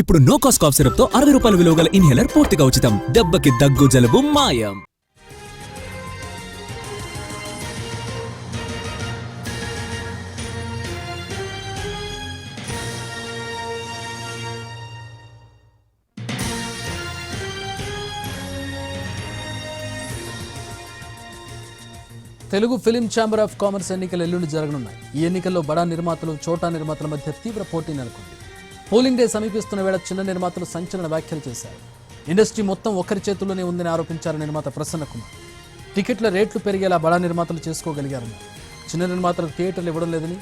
ఇప్పుడు no cost cough సిరప్తో అరవై రూపాయల విలువ గల ఇన్హేలర్ పూర్తిగా ఉచితం. దెబ్బకి దగ్గు జలుబు మాయం. Telugu film chamber of commerce ఎన్నికలు ఎల్లుండి జరగనున్నాయి. ఈ ఎన్నికల్లో బడా నిర్మాతలు చోటా నిర్మాతల మధ్య తీవ్ర పోటీ నెలకొంది. పోలింగ్ డే సమీపిస్తున్న వేళ చిన్న నిర్మాతలు సంచలన వ్యాఖ్యలు చేశారు. ఇండస్ట్రీ మొత్తం ఒకరి చేతుల్లోనే ఉందని ఆరోపించారు నిర్మాత ప్రసన్న కుమార్. టికెట్ల రేట్లు పెరిగేలా బడా నిర్మాతలు చేసుకోగలిగారని చిన్న నిర్మాతలకు థియేటర్లు ఇవ్వడం లేదని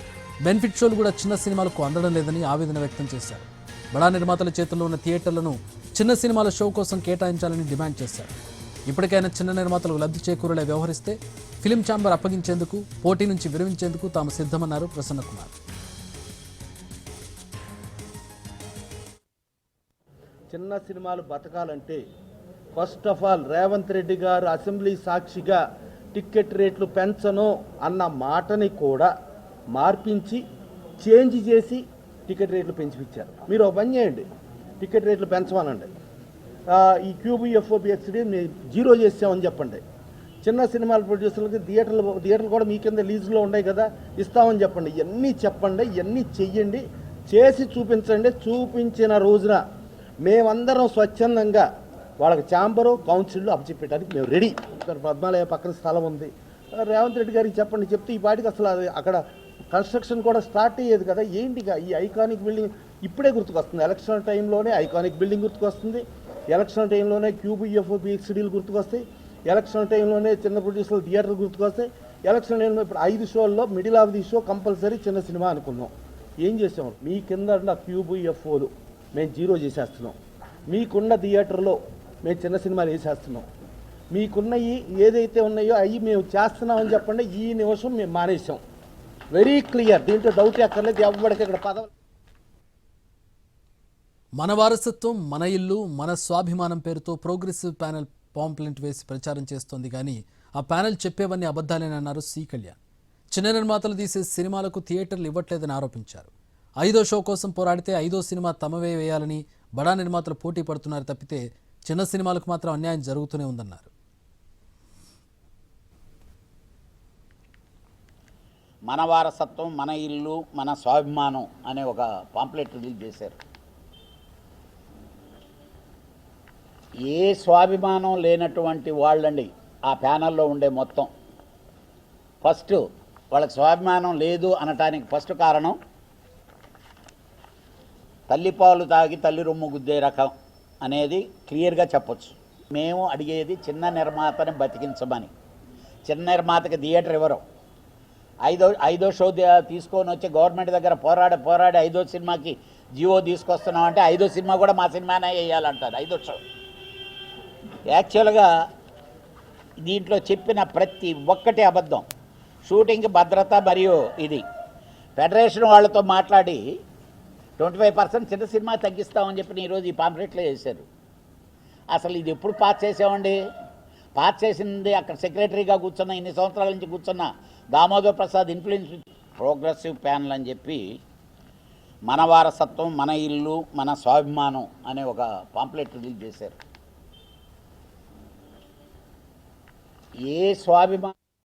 బెనిఫిట్ షోలు కూడా చిన్న సినిమాలకు అందడం లేదని ఆవేదన వ్యక్తం చేశారు. బడా నిర్మాతల చేతుల్లో ఉన్న థియేటర్లను చిన్న సినిమాల షో కోసం కేటాయించాలని డిమాండ్ చేశారు. ఇప్పటికైనా చిన్న నిర్మాతలకు లబ్ధి చేకూరేలా వ్యవహరిస్తే ఫిలిం ఛాంబర్ అప్పగించేందుకు పోటీ నుంచి విరమించేందుకు తాము సిద్ధమన్నారు ప్రసన్న కుమార్. చిన్న సినిమాలు బతకాలంటే first of all Revanth Reddy garu assembly సాక్షిగా టిక్కెట్ రేట్లు పెంచను అన్న మాటని కూడా మార్పించి చేంజ్ చేసి టికెట్ రేట్లు పెంచిపించారు మీరు ఒక పని చేయండి. టికెట్ రేట్లు పెంచమనండి. ఈ క్యూబీఎఫ్ఓబిఎక్స్డి మేము జీరో చేసామని చెప్పండి. చిన్న సినిమాల ప్రొడ్యూసర్లకి థియేటర్లు థియేటర్లు కూడా మీ కింద లీజులో ఉన్నాయి కదా ఇస్తామని చెప్పండి. ఇవన్నీ చెప్పండి ఇవన్నీ చెయ్యండి. చేసి చూపించండి. చూపించిన రోజున మేమందరం స్వచ్ఛందంగా వాళ్ళకి ఛాంబరు కౌన్సిల్ అప్పచెప్పేయడానికి మేము రెడీ. పద్మాలయ పక్కన స్థలం ఉంది. రేవంత్ రెడ్డి గారికి చెప్పండి చెప్తే ఈ పాటికి అసలు అది అక్కడ కన్స్ట్రక్షన్ కూడా స్టార్ట్ అయ్యేది కదా. ఏంటి ఇక ఈ ఐకానిక్ బిల్డింగ్ ఇప్పుడే గుర్తుకొస్తుంది. ఎలక్షన్ టైంలోనే ఐకానిక్ బిల్డింగ్ గుర్తుకొస్తుంది. ఎలక్షన్ టైంలోనే క్యూబీఎఫ్ బిఎక్స్డీలు గుర్తుకొస్తాయి. ఎలక్షన్ టైంలోనే చిన్న ప్రొడ్యూసర్లు థియేటర్ గుర్తుకొస్తాయి. ఎలక్షన్ టైంలో ఇప్పుడు ఐదు షోల్లో middle of the show compulsory చిన్న సినిమా అనుకున్నాం. ఏం చేసాం మీ కింద ఉన్న క్యూబీఎఫ్ఓలు మేము జీరో చేసేస్తున్నాం. మీకున్న థియేటర్లో మేము చిన్న సినిమాలు వేసేస్తున్నాం. మీకున్నవి ఏదైతే ఉన్నాయో అవి మేము చేస్తున్నామని చెప్పండి. ఈ నిమిషం మేము మానేసాం వెరీ క్లియర్ దీంట్లో డౌట్ ఎక్కర్లేదు. ఎవరికి ఇక్కడ పదవి మన వారసత్వం మన ఇల్లు మన స్వాభిమానం పేరుతో ప్రోగ్రెసివ్ ప్యానెల్ పాంప్లెంట్ వేసి ప్రచారం చేస్తోంది కానీ ఆ ప్యానెల్ చెప్పేవన్నీ అబద్ధాలేనన్నారు సి కళ్యాణ్. చిన్న నిర్మాతలు తీసే సినిమాలకు థియేటర్లు ఇవ్వట్లేదని ఆరోపించారు. ఐదో షో కోసం పోరాడితే ఐదో సినిమా తమవే వేయాలని బడా నిర్మాతలు పోటీ పడుతున్నారు తప్పితే చిన్న సినిమాలకు మాత్రం అన్యాయం జరుగుతూనే ఉందన్నారు. మన వారసత్వం మన ఇల్లు మన స్వాభిమానం అనే ఒక పాంప్లెట్ రిలీజ్ చేశారు. ఏ స్వాభిమానం లేనటువంటి వాళ్ళండి ఆ ప్యానల్లో ఉండే మొత్తం. ఫస్ట్ వాళ్ళకి స్వాభిమానం లేదు అనటానికి ఫస్ట్ కారణం తల్లిపాలు తాగి తల్లి రొమ్ము గుద్దే రకం అనేది క్లియర్గా చెప్పొచ్చు. మేము అడిగేది చిన్న నిర్మాతని బతికించమని. చిన్న నిర్మాతకి థియేటర్ ఇవ్వరు. ఐదో ఐదో షో తీసుకొని వచ్చి గవర్నమెంట్ దగ్గర పోరాడి పోరాడి ఐదో సినిమాకి జియో తీసుకొస్తున్నాం అంటే ఐదో సినిమా కూడా మా సినిమానే వేయాలంటారు ఐదో షో. యాక్చువల్గా దీంట్లో చెప్పిన ప్రతి ఒక్కటి అబద్ధం. షూటింగ్ భద్రత మరియు ఇది. ఫెడరేషన్ వాళ్ళతో మాట్లాడి ట్వంటీ ఫైవ్ పర్సెంట్ చిన్న సినిమా తగ్గిస్తామని చెప్పి ఈరోజు ఈ పాంప్లెట్లో వేశారు. అసలు ఇది ఎప్పుడు పాస్ చేసామండి? పాస్ చేసింది అక్కడ సెక్రటరీగా కూర్చున్న ఇన్ని సంవత్సరాల నుంచి కూర్చున్న Damodar Prasad influence progressive panel అని చెప్పి మన వారసత్వం మన ఇల్లు మన స్వాభిమానం అనే ఒక పాంప్లెట్ రిలీజ్ చేశారు. ఏ స్వాభిమానం